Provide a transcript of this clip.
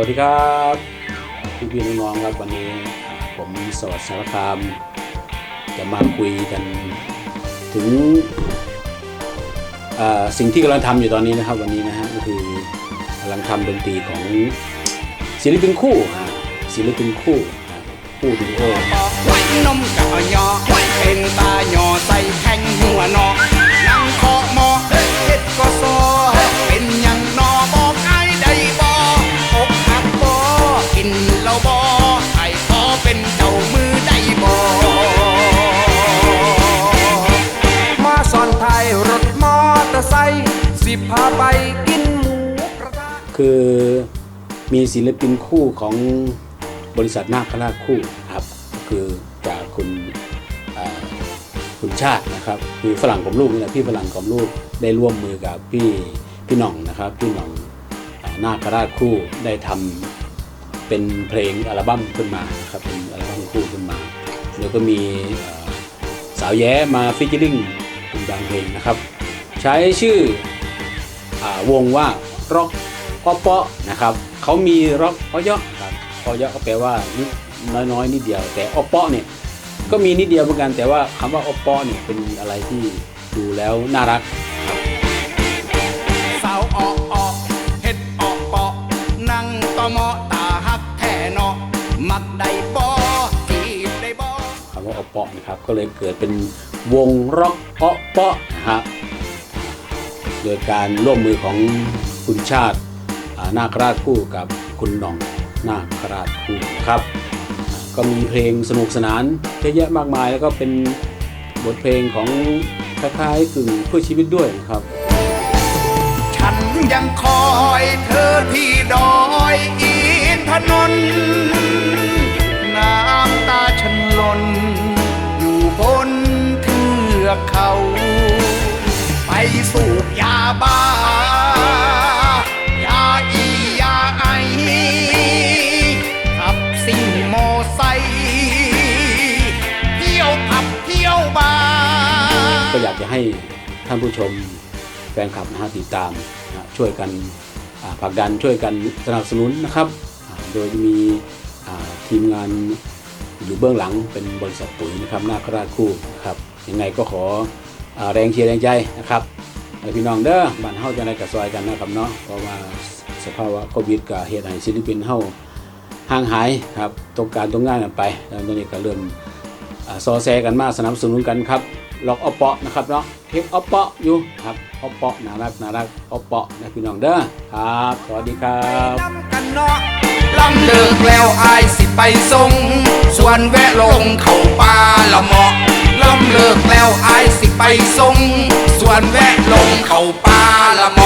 วัสดีครับพี่พี่น้องๆครับวันนี้ผมสวัสดิ์สารคาม จะมาคุยกันถึงสิ่งที่กำลังทำอยู่ตอนนี้นะครับวันนี้นะฮะก็คือกำลังทำดนตรีของศิลปินคู่ศิลปินคู่คู่ดูโอไว้นมกับยอไว้เป็นตาหยอใส่แข้งหัวนอ พาไปกินหมูกระทะคือมีศิลปินคู่ของบริษัทนาคราชคู่ครับ คือจากคุณคุณชาตินะครับคือฝรั่งของลูกนี่แหละพี่ฝรั่งของลูกได้ร่วมมือกับพี่พี่น่องนะครับ พี่น่องอนาคราชคู่ได้ทำเป็นเพลงอัลบั้มขึ้นมาครับเป็นอัลบั้มคู่ขึ้นมา แล้วก็มีสาวแย้มาฟิชเชอริงเป็นบางเพลงนะครับ ใช้ชื่อ วงว่าร็อกอ้อเปาะนะครับเขามีร็อกอ้อยะครับอ้อยะก็แปลว่านิดน้อยๆนิดเดียว แต่อเปาะเนี่ยก็มีนิดเดียวเหมือนกันแต่ว่าคำว่าอเปาะเนี่ยเป็นอะไรที่ดูแล้วน่ารักสาวออกออกเฮ็ดออกเปาะนั่งตอมอตาหักแท่เนาะมักได้บอจีบได้บอคำว่าอเปาะนะครับก็เลยเกิดเป็นวงร็อกอ้อเปาะนะครับ โดยการร่วมมือของคุณชาตินาคราชคู่กับคุณหน่องนาคราชคู่ครับ ก็มีเพลงสนุกสนานเยอะแยะมากมายแล้วก็เป็นบทเพลงของคล้ายๆกึ่งเพื่อชีวิตด้วยครับ ฉันยังคอยเธอที่ดอยอินทนน์น้ำตาฉันหล่นอยู่บนเทือกเขา ไปสูบยา บ้ายาอียาไอขับซิ่งโมไซเที่ยวผับเที่ยวบาร์ก็อยากจะให้ท่านผู้ชมแฟนคลับนะฮะติดตามนะช่วยกันผลักดันช่วยกันสนับสนุนนะครับโดยมีทีมงานอยู่เบื้องหลังเป็นบริษัทปุ๋ยนะครับหน้าคราชคู่นะครับยังไงก็ขออแรงเชียร์แรงใจนะครับ พี่น้องเด้อบ้านเฮาจะได้กระซอยกันนะครับเนาะเพราะว่าสภาวะโควิดกับเหตุให้ศิลปินเฮาห่างหายครับตรงการตรงงานกันไปแล้วตอนนี้ก็เริ่มอ่าซอแซกันมาสนับสนุนกันครับล็อกออปเปาะนะครับเนาะเพลงออปเปาะอยู่ครับออปเปาะน่ารักน่ารักออปเปาะนะพี่น้องเด้อครับสวัสดีครับลำเลิกแล้วอายสิไปส่งส่วนแวะลงเข้าป่าละเมาะำเลิกแล้วไอสิไปส่งส่วนแวะลงเข้าป่าละมอ